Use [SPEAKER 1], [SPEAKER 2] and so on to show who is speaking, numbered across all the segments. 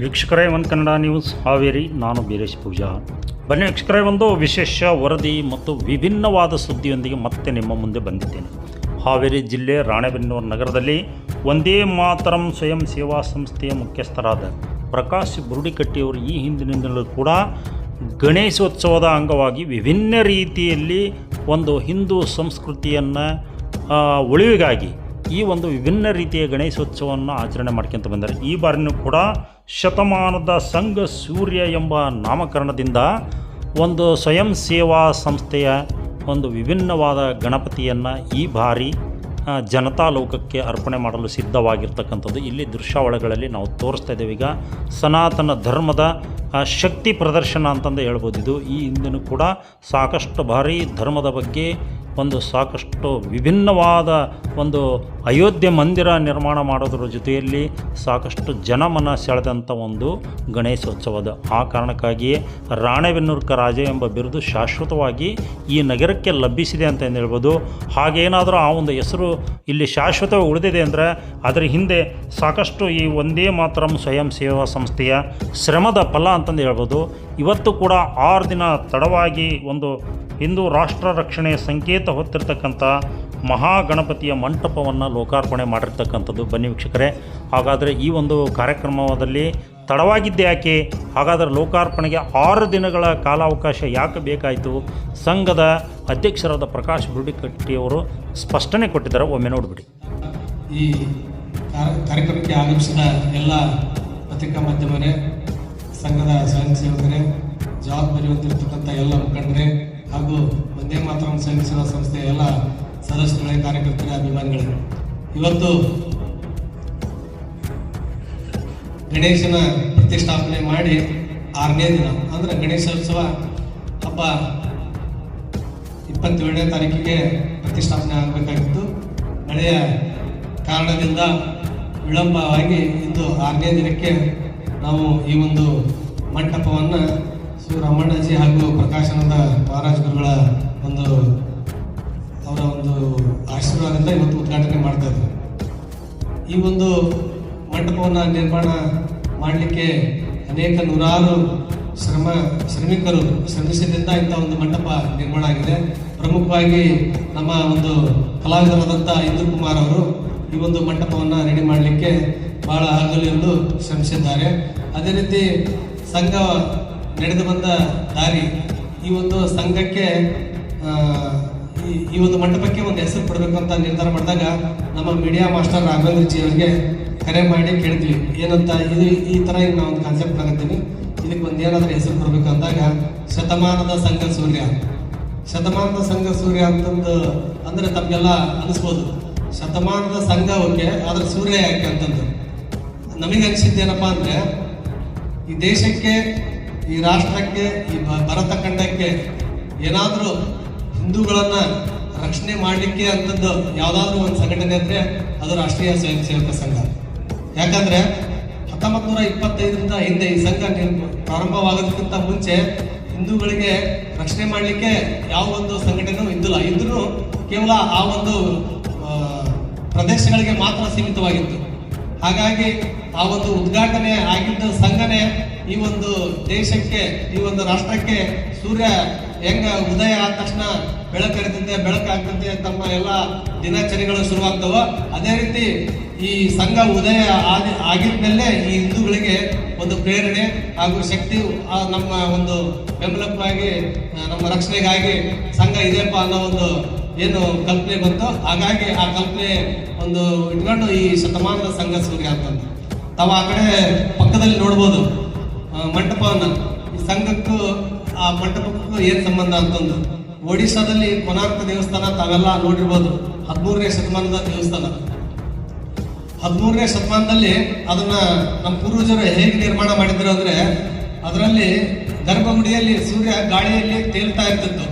[SPEAKER 1] ವೀಕ್ಷಕರೇ, ಒಂದು ಕನ್ನಡ ನ್ಯೂಸ್ ಹಾವೇರಿ. ನಾನು ಬೀರೇಶ್ ಪೂಜಾ. ಬನ್ನಿ ವೀಕ್ಷಕರೇ, ಒಂದು ವಿಶೇಷ ವರದಿ ಮತ್ತು ವಿಭಿನ್ನವಾದ ಸುದ್ದಿಯೊಂದಿಗೆ ಮತ್ತೆ ನಿಮ್ಮ ಮುಂದೆ ಬಂದಿದ್ದೇನೆ. ಹಾವೇರಿ ಜಿಲ್ಲೆ ರಾಣೆಬೆನ್ನೂರು ನಗರದಲ್ಲಿ ಒಂದೇ ಮಾತರಂ ಸ್ವಯಂ ಸೇವಾ ಸಂಸ್ಥೆಯ ಮುಖ್ಯಸ್ಥರಾದ ಪ್ರಕಾಶ್ ಬುರುಡಿಕಟ್ಟಿಯವರು ಈ ಹಿಂದಿನಿಂದಲೂ ಕೂಡ ಗಣೇಶೋತ್ಸವದ ಅಂಗವಾಗಿ ವಿಭಿನ್ನ ರೀತಿಯಲ್ಲಿ ಒಂದು ಹಿಂದೂ ಸಂಸ್ಕೃತಿಯನ್ನು ಉಳಿವಿಗಾಗಿ ಈ ಒಂದು ವಿಭಿನ್ನ ರೀತಿಯ ಗಣೇಶೋತ್ಸವವನ್ನು ಆಚರಣೆ ಮಾಡ್ಕೊಂತ ಬಂದರೆ. ಈ ಬಾರಿನೂ ಕೂಡ ಶತಮಾನದ ಸಂಘ ಸೂರ್ಯ ಎಂಬ ನಾಮಕರಣದಿಂದ ಒಂದು ಸ್ವಯಂ ಸೇವಾ ಸಂಸ್ಥೆಯ ಒಂದು ವಿಭಿನ್ನವಾದ ಗಣಪತಿಯನ್ನು ಈ ಬಾರಿ ಜನತಾ ಲೋಕಕ್ಕೆ ಅರ್ಪಣೆ ಮಾಡಲು ಸಿದ್ಧವಾಗಿರ್ತಕ್ಕಂಥದ್ದು. ಇಲ್ಲಿ ದೃಶ್ಯಾವಳಿಗಳಲ್ಲಿ ನಾವು ತೋರಿಸ್ತಾ ಇದ್ದೇವೆ. ಈಗ ಸನಾತನ ಧರ್ಮದ ಶಕ್ತಿ ಪ್ರದರ್ಶನ ಅಂತಂದು ಹೇಳ್ಬೋದು ಇದು. ಈ ಹಿಂದಿನೂ ಕೂಡ ಸಾಕಷ್ಟು ಬಾರಿ ಧರ್ಮದ ಬಗ್ಗೆ ಒಂದು ಸಾಕಷ್ಟು ವಿಭಿನ್ನವಾದ ಒಂದು ಅಯೋಧ್ಯೆ ಮಂದಿರ ನಿರ್ಮಾಣ ಮಾಡೋದ್ರ ಜೊತೆಯಲ್ಲಿ ಸಾಕಷ್ಟು ಜನಮನ ಸೆಳೆದಂಥ ಒಂದು ಗಣೇಶೋತ್ಸವದ. ಆ ಕಾರಣಕ್ಕಾಗಿಯೇ ರಾಣೆಬೆನ್ನೂರ್ಕ ರಾಜ ಎಂಬ ಬಿರುದು ಶಾಶ್ವತವಾಗಿ ಈ ನಗರಕ್ಕೆ ಲಭಿಸಿದೆ ಅಂತ ಹೇಳ್ಬೋದು? ಹಾಗೇನಾದರೂ ಆ ಒಂದು ಹೆಸರು ಇಲ್ಲಿ ಶಾಶ್ವತವಾಗಿ ಉಳಿದಿದೆ ಅಂದರೆ ಅದರ ಹಿಂದೆ ಸಾಕಷ್ಟು ಈ ಒಂದೇ ಮಾತ್ರಂ ಸ್ವಯಂ ಸೇವಾ ಸಂಸ್ಥೆಯ ಶ್ರಮದ ಫಲ ಅಂತಂದು ಹೇಳ್ಬೋದು. ಇವತ್ತು ಕೂಡ ಆರು ದಿನ ತಡವಾಗಿ ಒಂದು ಹಿಂದೂ ರಾಷ್ಟ್ರ ರಕ್ಷಣೆಯ ಸಂಕೇತ ಹೊತ್ತಿರ್ತಕ್ಕಂಥ ಮಹಾಗಣಪತಿಯ ಮಂಟಪವನ್ನು ಲೋಕಾರ್ಪಣೆ ಮಾಡಿರ್ತಕ್ಕಂಥದ್ದು. ಬನ್ನಿ ವೀಕ್ಷಕರೇ, ಹಾಗಾದರೆ ಈ ಒಂದು ಕಾರ್ಯಕ್ರಮದಲ್ಲಿ ತಡವಾಗಿದ್ದೆ ಯಾಕೆ? ಹಾಗಾದರೆ ಲೋಕಾರ್ಪಣೆಗೆ ಆರು ದಿನಗಳ ಕಾಲಾವಕಾಶ ಯಾಕೆ ಬೇಕಾಯಿತು? ಸಂಘದ ಅಧ್ಯಕ್ಷರಾದ ಪ್ರಕಾಶ್ ಬುರುಡಿಕಟ್ಟಿಯವರು ಸ್ಪಷ್ಟನೆ ಕೊಟ್ಟಿದ್ದಾರೆ. ಒಮ್ಮೆ ನೋಡಿಬಿಡಿ.
[SPEAKER 2] ಈ ಕಾರ್ಯಕ್ರಮಕ್ಕೆ ಆಗಮಿಸಿದ ಎಲ್ಲ ಪತ್ರಿಕಾ ಮಾಧ್ಯಮರೇ, ಸಂಘದ ಸ್ವಯಂ ಸೇವಕರೇ ಜವಾಬ್ದಾರಿ ಹೊಂದಿರತಕ್ಕಂಥ ಎಲ್ಲ ಮುಖಂಡರೇ ಹಾಗೂ ಒಂದೇ ಮಾತ್ರ ಸ್ವಯಂ ಸೇವಾ ಸಂಸ್ಥೆಯ ಎಲ್ಲ ಸದಸ್ಯರುಗಳೇ ಕಾರ್ಯಕರ್ತರ ಅಭಿಮಾನಿಗಳೇ. ಇವತ್ತು ಗಣೇಶನ ಪ್ರತಿಷ್ಠಾಪನೆ ಮಾಡಿ ಆರನೇ ದಿನ, ಅಂದ್ರೆ ಗಣೇಶೋತ್ಸವ ಹಬ್ಬ ಇಪ್ಪತ್ತೇಳನೇ ತಾರೀಕಿಗೆ ಪ್ರತಿಷ್ಠಾಪನೆ ಆಗಬೇಕಾಗಿತ್ತು. ಮಳೆಯ ಕಾರಣದಿಂದ ವಿಳಂಬವಾಗಿ ಇಂದು ಆರನೇ ದಿನಕ್ಕೆ ನಾವು ಈ ಒಂದು ಮಂಟಪವನ್ನು ಶಿವರಾಮಣ್ಣಜಿ ಹಾಗೂ ಪ್ರಕಾಶನದ ಮಹಾರಾಜ್ ಗುರುಗಳ ಒಂದು ಅವರ ಒಂದು ಆಶೀರ್ವಾದದಿಂದ ಇವತ್ತು ಉದ್ಘಾಟನೆ ಮಾಡ್ತಾ ಇದ್ದಾರೆ ಈ ಒಂದು ಮಂಟಪವನ್ನು ನಿರ್ಮಾಣ ಮಾಡಲಿಕ್ಕೆ ಅನೇಕ ನೂರಾರು ಶ್ರಮ ಶ್ರಮಿಕರು ಶ್ರಮಿಸಿದ್ದರಿಂದ ಇಂಥ ಒಂದು ಮಂಟಪ ನಿರ್ಮಾಣ ಆಗಿದೆ. ಪ್ರಮುಖವಾಗಿ ನಮ್ಮ ಒಂದು ಕಲಾವಿದರಾದಂಥ ಇಂದು ಕುಮಾರ್ ಅವರು ಈ ಒಂದು ಮಂಟಪವನ್ನು ರೆಡಿ ಮಾಡಲಿಕ್ಕೆ ಬಹಳ ಎಂದು ಶ್ರಮಿಸಿದ್ದಾರೆ. ಅದೇ ರೀತಿ ಸಂಘ ನಡೆದು ಬಂದ ದಾರಿ ಈ ಒಂದು ಸಂಘಕ್ಕೆ ಈ ಒಂದು ಮಂಟಪಕ್ಕೆ ಒಂದು ಹೆಸರು ಕೊಡಬೇಕು ಅಂತ ನಿರ್ಧಾರ ಮಾಡಿದಾಗ ನಮ್ಮ ಮೀಡಿಯಾ ಮಾಸ್ಟರ್ ರಾಘವೇಂದ್ರ ಜಿ ಅವರಿಗೆ ಕರೆ ಮಾಡಿ ಕೇಳ್ತೀವಿ. ಏನಂತ, ಇದು ಈ ಥರ ಈಗ ನಾವು ಒಂದು ಕಾನ್ಸೆಪ್ಟ್ ಆಗತ್ತೀನಿ ಇದಕ್ಕೆ ಒಂದು ಏನಾದರೂ ಹೆಸರು ಕೊಡಬೇಕು ಅಂದಾಗ ಶತಮಾನದ ಸಂಘ ಸೂರ್ಯ. ಶತಮಾನದ ಸಂಘ ಸೂರ್ಯ ಅಂತಂದು ಅಂದ್ರೆ ತಮಗೆಲ್ಲ ಅನಿಸ್ಬೋದು. ಶತಮಾನದ ಸಂಘ ಓಕೆ ಆದ್ರೆ ಸೂರ್ಯ ಯಾಕೆ ಅಂತಂದು. ನಮಗೆ ಅನಿಸಿದ್ದೇನಪ್ಪ ಅಂದ್ರೆ, ಈ ದೇಶಕ್ಕೆ, ಈ ರಾಷ್ಟ್ರಕ್ಕೆ, ಈ ಭರತ ಖಂಡಕ್ಕೆ ಏನಾದರೂ ಹಿಂದೂಗಳನ್ನ ರಕ್ಷಣೆ ಮಾಡಲಿಕ್ಕೆ ಅಂತದ್ದು ಯಾವುದಾದ್ರೂ ಒಂದು ಸಂಘಟನೆ ಅಂದ್ರೆ ಅದು ರಾಷ್ಟ್ರೀಯ ಸ್ವಯಂ ಸೇವಕ ಸಂಘ. ಯಾಕಂದ್ರೆ ಹತ್ತೊಂಬತ್ತು ನೂರ ಇಪ್ಪತ್ತೈದರಿಂದ ಹಿಂದೆ ಈ ಸಂಘ ಪ್ರಾರಂಭವಾಗೋದಕ್ಕಿಂತ ಮುಂಚೆ ಹಿಂದೂಗಳಿಗೆ ರಕ್ಷಣೆ ಮಾಡಲಿಕ್ಕೆ ಯಾವ ಒಂದು ಸಂಘಟನೆಯೂ ಇದ್ದಿಲ್ಲ. ಇದ್ರೂ ಕೇವಲ ಆ ಒಂದು ಪ್ರದೇಶಗಳಿಗೆ ಮಾತ್ರ ಸೀಮಿತವಾಗಿತ್ತು. ಹಾಗಾಗಿ ಆ ಒಂದು ಉದ್ಘಾಟನೆ ಈ ಒಂದು ದೇಶಕ್ಕೆ, ಈ ಒಂದು ರಾಷ್ಟ್ರಕ್ಕೆ ಸೂರ್ಯ ಹೆಂಗ ಉದಯ ಆದ ತಕ್ಷಣ ಬೆಳಕರಿದಂತೆ ಬೆಳಕಾಗ್ತಂತೆ ತಮ್ಮ ಎಲ್ಲ ದಿನಚರಿಗಳು ಶುರುವಾಗ್ತವ, ಅದೇ ರೀತಿ ಈ ಸಂಘ ಉದಯ ಆದ ಆಗಿದ್ಮೇಲೆ ಈ ಹಿಂದೂಗಳಿಗೆ ಒಂದು ಪ್ರೇರಣೆ ಹಾಗೂ ಶಕ್ತಿ ನಮ್ಮ ಒಂದು ಬೆಂಬಲಕ್ಕಾಗಿ ನಮ್ಮ ರಕ್ಷಣೆಗಾಗಿ ಸಂಘ ಇದೆಯಪ್ಪ ಅನ್ನೋ ಒಂದು ಏನು ಕಲ್ಪನೆ ಬಂತು. ಹಾಗಾಗಿ ಆ ಕಲ್ಪನೆ ಒಂದು ಇಟ್ಕೊಂಡು ಈ ಶತಮಾನದ ಸಂಘ ಸೂರ್ಯ ಅಂತಂದು ತಾವು ಆ ಕಡೆ ಪಕ್ಕದಲ್ಲಿ ನೋಡ್ಬೋದು. ಮಂಟಪವನ್ನ ಸಂಘಕ್ಕೂ, ಆ ಮಂಟಪಕ್ಕೂ ಏನು ಸಂಬಂಧ ಅಂತಂದು ಒಡಿಶಾದಲ್ಲಿ ಕೊನಾರ್ಕ ದೇವಸ್ಥಾನ ತಾವೆಲ್ಲ ನೋಡಿರ್ಬೋದು. ಹದಿಮೂರನೇ ಶತಮಾನದ ದೇವಸ್ಥಾನ. ಹದಿಮೂರನೇ ಶತಮಾನದಲ್ಲಿ ಅದನ್ನ ನಮ್ಮ ಪೂರ್ವಜರು ಹೇಗೆ ನಿರ್ಮಾಣ ಮಾಡಿದ್ರು ಅಂದ್ರೆ, ಅದರಲ್ಲಿ ಗರ್ಭಗುಡಿಯಲ್ಲಿ ಸೂರ್ಯ ಗಾಳಿಯಲ್ಲಿ ತೇಲ್ತಾ ಇರ್ತಿತ್ತು.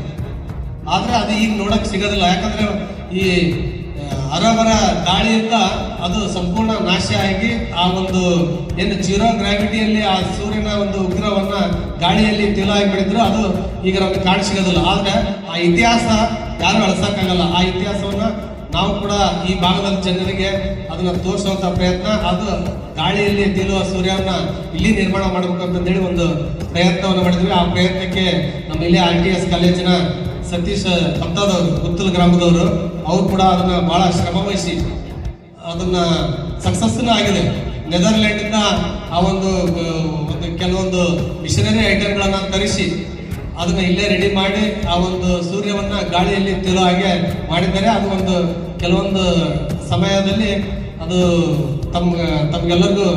[SPEAKER 2] ಆದ್ರೆ ಅದು ಈಗ ನೋಡಕ್ ಸಿಗೋದಿಲ್ಲ. ಯಾಕಂದ್ರೆ ಈ ಹರಬರ ಗಾಳಿಯಿಂದ ಅದು ಸಂಪೂರ್ಣ ನಾಶ ಆಗಿ ಆ ಒಂದು ಏನು ಜೀರೋ ಗ್ರಾವಿಟಿಯಲ್ಲಿ ಆ ಸೂರ್ಯನ ಒಂದು ಉಗ್ರವನ್ನ ಗಾಳಿಯಲ್ಲಿ ತಿಲ ಆಗಿಬಿಡಿದ್ರು ಅದು ಈಗ ನಮ್ಗೆ ಕಾಣ ಸಿಗೋದಿಲ್ಲ. ಆದ್ರೆ ಆ ಇತಿಹಾಸ ಯಾರು ಅಳಸಕ್ಕಾಗಲ್ಲ. ಆ ಇತಿಹಾಸವನ್ನ ನಾವು ಕೂಡ ಈ ಭಾಗದ ಜನರಿಗೆ ಅದನ್ನ ತೋರಿಸುವಂತ ಪ್ರಯತ್ನ, ಅದು ಗಾಳಿಯಲ್ಲಿ ತೇಲುವ ಸೂರ್ಯನ ಇಲ್ಲಿ ನಿರ್ಮಾಣ ಮಾಡಬೇಕು ಹೇಳಿ ಒಂದು ಪ್ರಯತ್ನವನ್ನು ಮಾಡಿದ್ವಿ. ಆ ಪ್ರಯತ್ನಕ್ಕೆ ನಮ್ಮ ಇಲ್ಲಿ ಆರ್ ಟಿ ಎಸ್ ಕಾಲೇಜಿನ ಸತೀಶ್ ಪತ್ತದವರು ಗುತ್ತಲ ಗ್ರಾಮದವರು, ಅವರು ಕೂಡ ಅದನ್ನ ಬಹಳ ಶ್ರಮ ವಹಿಸಿ ಅದನ್ನ ಸಕ್ಸಸ್ನ ಆಗಿದೆ. ನೆದರ್ಲ್ಯಾಂಡಿಂದ ಆ ಒಂದು ಒಂದು ಕೆಲವೊಂದು ಮಿಷನರಿ ಐಟಮ್ಗಳನ್ನು ತರಿಸಿ ಅದನ್ನ ಇಲ್ಲೇ ರೆಡಿ ಮಾಡಿ ಆ ಒಂದು ಸೂರ್ಯವನ್ನ ಗಾಳಿಯಲ್ಲಿ ತೇಲೋ ಹಾಗೆ ಮಾಡಿದ್ದಾರೆ. ಅದು ಒಂದು ಕೆಲವೊಂದು ಸಮಯದಲ್ಲಿ ಅದು ತಮ್ಗೆ, ತಮ್ಗೆಲ್ಲರಿಗೂ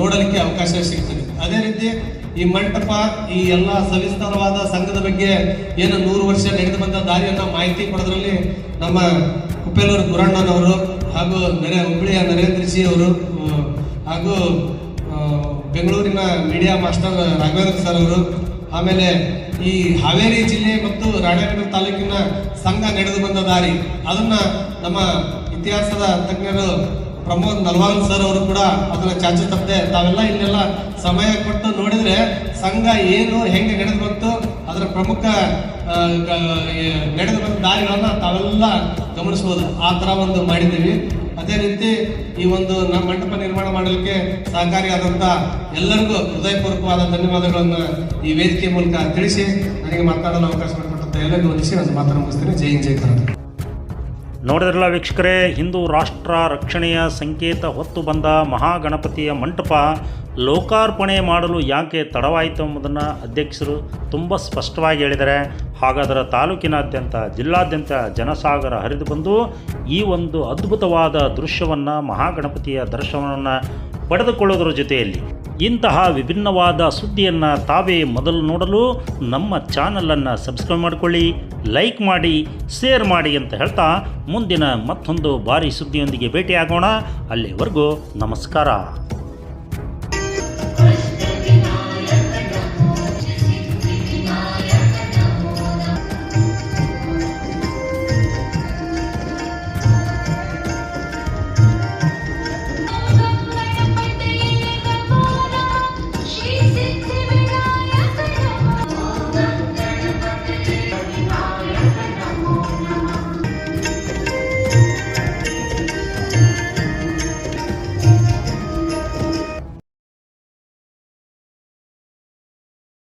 [SPEAKER 2] ನೋಡಲಿಕ್ಕೆ ಅವಕಾಶ ಸಿಗ್ತದೆ. ಅದೇ ರೀತಿ ಈ ಮಂಟಪ, ಈ ಎಲ್ಲ ಸವಿಸ್ತಾರವಾದ ಸಂಘದ ಬಗ್ಗೆ ಏನು ನೂರು ವರ್ಷ ನಡೆದು ಬಂದ ದಾರಿಯನ್ನು ಮಾಹಿತಿ ಕೊಡೋದ್ರಲ್ಲಿ ನಮ್ಮ ಕುಪ್ಪೇಲೂರು ಗುರಣ್ಣನವರು ಹಾಗೂ ನರೇ ಹುಬ್ಬಳ್ಳಿಯ ನರೇಂದ್ರ ಜಿ ಅವರು ಹಾಗೂ ಬೆಂಗಳೂರಿನ ಮೀಡಿಯಾ ಮಾಸ್ಟರ್ ರಾಘವೇಂದ್ರ ಸರ್ ಅವರು, ಆಮೇಲೆ ಈ ಹಾವೇರಿ ಜಿಲ್ಲೆ ಮತ್ತು ರಾಣೇಬೆನ್ನೂರು ತಾಲೂಕಿನ ಸಂಘ ನಡೆದು ಬಂದ ದಾರಿ. ಅದನ್ನು ನಮ್ಮ ಇತಿಹಾಸದ ತಜ್ಞರು ಪ್ರಮೋದ್ ನಲ್ವಾನ್ ಸರ್ ಅವರು ಕೂಡ ಅದನ್ನ ಚಾಚು ತಪ್ಪದೆ ತಾವೆಲ್ಲ ಇಲ್ಲೆಲ್ಲ ಸಮಯ ಕೊಟ್ಟು ನೋಡಿದ್ರೆ ಸಂಘ ಏನು ಹೆಂಗೆ ನಡೆದು ಬಂತು, ಅದರ ಪ್ರಮುಖ ನಡೆದು ಬಂದ ದಾರಿಗಳನ್ನ ತಾವೆಲ್ಲ ಗಮನಿಸ್ಬೋದು. ಆ ತರ ಒಂದು ಮಾಡಿದ್ದೀವಿ. ಅದೇ ರೀತಿ ಈ ಒಂದು ನಮ್ಮ ಮಂಟಪ ನಿರ್ಮಾಣ ಮಾಡಲಿಕ್ಕೆ ಸಹಕಾರಿಯಾದಂತ ಎಲ್ಲರಿಗೂ ಹೃದಯಪೂರ್ವಕವಾದ ಧನ್ಯವಾದಗಳನ್ನು ಈ ವೇದಿಕೆ ಮೂಲಕ ತಿಳಿಸಿ, ನನಗೆ ಮಾತನಾಡಲು ಅವಕಾಶ ಮಾಡಿಕೊಟ್ಟಂತ ಎಲ್ಲರಿಗೂ ಒಂದು ಮಾತನ್ನು ಮುಗಿಸ್ತೀನಿ. ಜೈ ಜೈ ಕರ್ನಾಟಕ
[SPEAKER 1] ನೋಡಿದ್ರಲ್ಲ ವೀಕ್ಷಕರೇ, ಹಿಂದೂ ರಾಷ್ಟ್ರ ರಕ್ಷಣೆಯ ಸಂಕೇತ ಹೊತ್ತು ಬಂದ ಮಹಾಗಣಪತಿಯ ಮಂಟಪ ಲೋಕಾರ್ಪಣೆ ಮಾಡಲು ಯಾಕೆ ತಡವಾಯಿತು ಎಂಬುದನ್ನು ಅಧ್ಯಕ್ಷರು ತುಂಬ ಸ್ಪಷ್ಟವಾಗಿ ಹೇಳಿದ್ದಾರೆ. ಹಾಗಾದರೆ ತಾಲೂಕಿನಾದ್ಯಂತ, ಜಿಲ್ಲಾದ್ಯಂತ ಜನಸಾಗರ ಹರಿದು ಬಂದು ಈ ಒಂದು ಅದ್ಭುತವಾದ ದೃಶ್ಯವನ್ನು ಮಹಾಗಣಪತಿಯ ದರ್ಶನವನ್ನು ಪಡೆದುಕೊಳ್ಳೋದರ ಜೊತೆಯಲ್ಲಿ ಇಂತಹ ವಿಭಿನ್ನವಾದ ಸುದ್ದಿಯನ್ನು ತಾವೇ ಮೊದಲು ನೋಡಲು ನಮ್ಮ ಚಾನಲನ್ನು ಸಬ್ಸ್ಕ್ರೈಬ್ ಮಾಡಿಕೊಳ್ಳಿ, ಲೈಕ್ ಮಾಡಿ, ಶೇರ್ ಮಾಡಿ ಅಂತ ಹೇಳ್ತಾ ಮುಂದಿನ ಮತ್ತೊಂದು ಭಾರಿ ಸುದ್ದಿಯೊಂದಿಗೆ ಭೇಟಿಯಾಗೋಣ. ಅಲ್ಲಿವರೆಗೂ ನಮಸ್ಕಾರ.